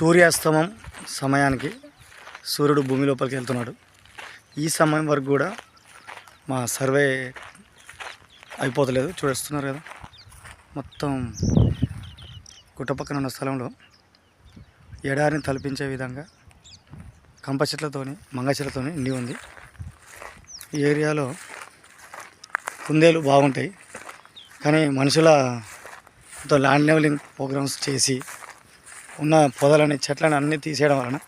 సూర్యాస్తమం సమయానికి సూర్యుడు భూమి లోపలికి వెళ్తున్నాడు. ఈ సమయం వరకు కూడా మా సర్వే అయిపోతలేదు. చూడొస్తున్నారు కదా? మొత్తం గుట్ట పక్కన ఉన్న స్థలంలో ఎడారిని తలపించే విధంగా కంప చెట్లతోని మంగ చెట్లతోని నిండి ఉంది. ఈ ఏరియాలో కుందేలు బాగుంటాయి. కానీ మనుషుల ల్యాండ్ లెవలింగ్ ప్రోగ్రామ్స్ చేసి ఉన్న పొదలని చెట్లని అన్నీ తీసేయడం వలన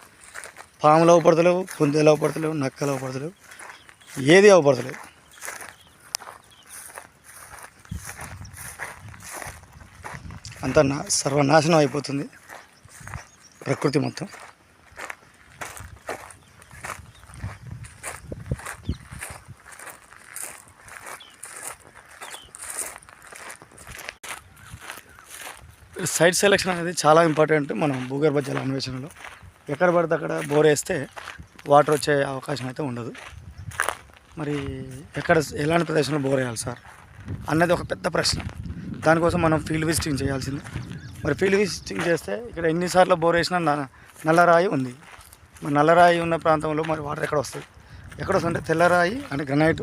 పాములు అవపడతలేవు కుందేలు అవపడతలేవు నక్కలు అవపడతలేవు ఏది అవపడతలేవు. అంతా నా సర్వనాశనం అయిపోతుంది ప్రకృతి మొత్తం. సైట్ సెలెక్షన్ అనేది చాలా ఇంపార్టెంట్ మనం భూగర్భ జల అన్వేషణలో. ఎక్కడ పడితే అక్కడ బోర్ వేస్తే వాటర్ వచ్చే అవకాశం అయితే ఉండదు. మరి ఎక్కడ ఎలాంటి ప్రదేశంలో బోర్ వేయాలి సార్? అన్నది ఒక పెద్ద ప్రశ్న. దానికోసం మనం ఫీల్డ్ విజిటింగ్ చేయాల్సింది. మరి ఫీల్డ్ విజిటింగ్ చేస్తే ఇక్కడ ఎన్నిసార్లు బోర్ వేసినా న- నల్లరాయి ఉంది. మరి నల్లరాయి ఉన్న ప్రాంతంలో మరి వాటర్ ఎక్కడ వస్తుంది ఎక్కడ వస్తుందంటే తెల్లరాయి అంటే గ్రనైట్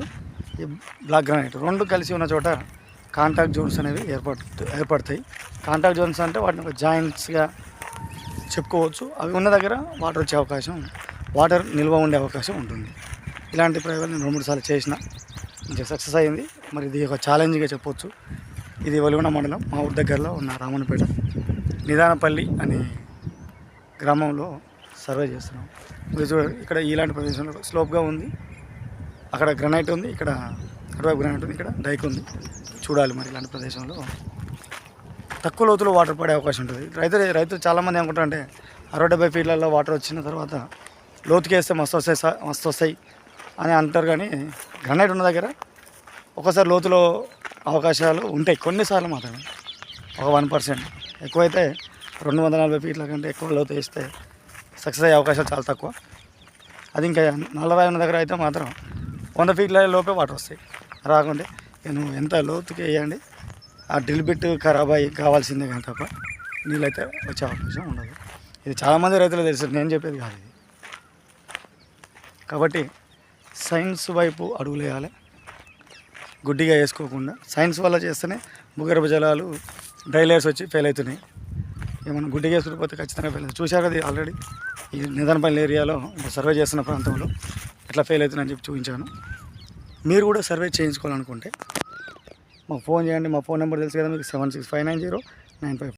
ఈ బ్లాక్ గ్రనైట్ రెండు కలిసి ఉన్న చోట కాంటాక్ట్ జోన్స్ అనేవి ఏర్పడు ఏర్పడతాయి. కాంటాక్ట్ జోన్స్ అంటే వాటిని ఒక జాయింట్స్గా చెప్పుకోవచ్చు. అవి ఉన్న దగ్గర వాటర్ వచ్చే అవకాశం వాటర్ నిల్వ ఉండే అవకాశం ఉంటుంది. ఇలాంటి ప్రయోగాలు నేను రెండు సార్లు చేసిన. మంచిగా సక్సెస్ అయింది. మరి ఇది ఒక ఛాలెంజ్గా చెప్పొచ్చు. ఇది వెలుగున మండలం. మా ఊరి దగ్గరలో ఉన్న రామన్నపేట నిదానపల్లి అనే గ్రామంలో సర్వే చేస్తున్నాం. మీరు చూడండి ఇక్కడ ఇలాంటి ప్రదేశంలో స్లోప్గా ఉంది. అక్కడ గ్రనైట్ ఉంది. ఇక్కడ అటువైపు గ్రనైట్ ఉంది ఇక్కడ. డైక్ ఉంది. చూడాలి మరి ఇలాంటి ప్రదేశంలో. తక్కువ లోతులో వాటర్ పడే అవకాశం ఉంటుంది. రైతులు రైతులు చాలామంది ఏమనుకుంటారంటే అరవై డెబ్బై ఫీట్లలో వాటర్ వచ్చిన తర్వాత లోతుకి వేస్తే మస్తు వస్తాయి మస్తు వస్తాయి అని అంటారు కానీ గ్రనైట్ ఉన్న దగ్గర ఒకసారి లోతులో అవకాశాలు ఉంటాయి. కొన్నిసార్లు మాత్రమే. ఒక వన్ పర్సెంట్. ఎక్కువైతే రెండు వందల నలభై ఫీట్ల కంటే ఎక్కువ లోతు వేస్తే సక్సెస్ అయ్యే అవకాశాలు చాలా తక్కువ. అది ఇంకా నల్లరాయి ఉన్న దగ్గర అయితే మాత్రం వంద ఫీట్ల లోపే వాటర్ వస్తాయి. రాకుంటే నేను ఎంత లోతుకి వేయండి ఆ డ్రిల్ బిట్ ఖరాబ్ అయ్యి కావాల్సిందే కానీ తప్ప నీళ్ళైతే వచ్చే అవకాశం ఉండదు. ఇది చాలామంది రైతులు తెలుసు నేను చెప్పేది కాదు ఇది. కాబట్టి సైన్స్ వైపు అడుగులు వేయాలి. గుడ్డిగా వేసుకోకుండా సైన్స్ వల్ల చేస్తేనే భూగర్భ జలాలు డ్రైలేర్స్ వచ్చి ఫెయిల్ అవుతున్నాయి. ఏమన్నా గుడ్డిగా వేసుకుపోతే ఖచ్చితంగా ఫెయిల్ అవుతుంది. చూశారు కదా ఆల్రెడీ ఈ నిదానపల్లి ఏరియాలో సర్వే చేస్తున్న ప్రాంతంలో ఎట్లా ఫెయిల్ అవుతుందని చెప్పి చూపించాను. మీరు కూడా సర్వే చేయించుకోవాలనుకుంటే మాకు ఫోన్ చేయండి మా ఫోన్ నెంబర్ తెలుసు కదా మీకు seven six five nine zero nine five